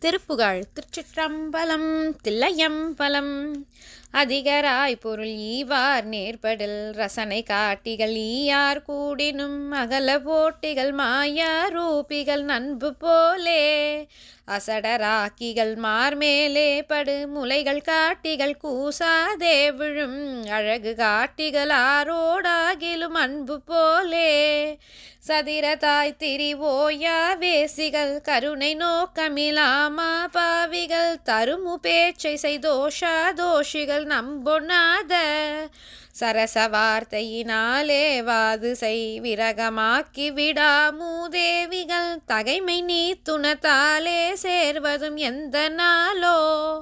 திருப்புகழ் திருச்சிற்றம்பலம் தில்லையம்பலம். அதிகராய் பொருள் ஈவார் நேர்படல் ரசனை காட்டிகள் ஈயார் கூடினும் அகல போட்டிகள் மாயா ரூபிகள் நண்பு போலே. அசடராக்கிகள் மார்மேலே படு முலைகள் காட்டிகள் கூசாதே விழும் அழகு காட்டிகள் ஆரோடாகிலும் அன்பு போலே. சதிரதாய் திரிவோயா வேசிகள் கருணை நோக்கமிலாமா பாவிகள் தருமு பேச்சை செய்தோஷா தோஷிகள் நம்பொனாத சரச வார்த்தையினாலே வாது செய் விரகமாக்கி விடாமூதேவிகள் தகைமை நீ துணத்தாலே சேர்வதும் எந்த நாளோ.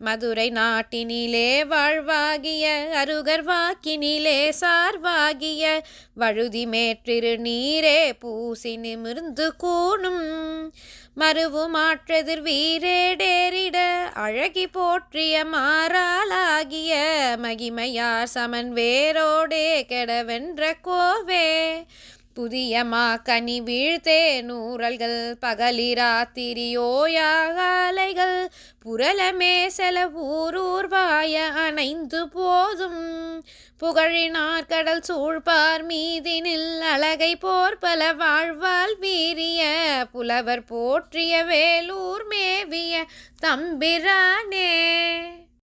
மதுரை நாட்டினிலே வாழ்வாகிய அருகர் வாக்கினிலே சார்வாகிய வழுதி மேற்றிரு நீரே பூசி நிமிர்ந்து கூணும். மறுவு மாற்றெதிர் வீரேடேறிட அழகி போற்றிய மாறாளாகிய மகிமையார் சமன் வேரோடே கெடவென்ற கோவே. புதிய மாக்கனி வீழ்த்தே நூறல்கள் பகலிராத்திரியோயாகாலைகள் புரளமே செல ஊரூர்வாய அணைந்து போதும். புகழினார் கடல் சூழ்பார் மீதினில் அழகை போர்பல வாழ்வால் வீரிய. புலவர் போற்றிய வேலூர் மேவிய தம்பிரானே.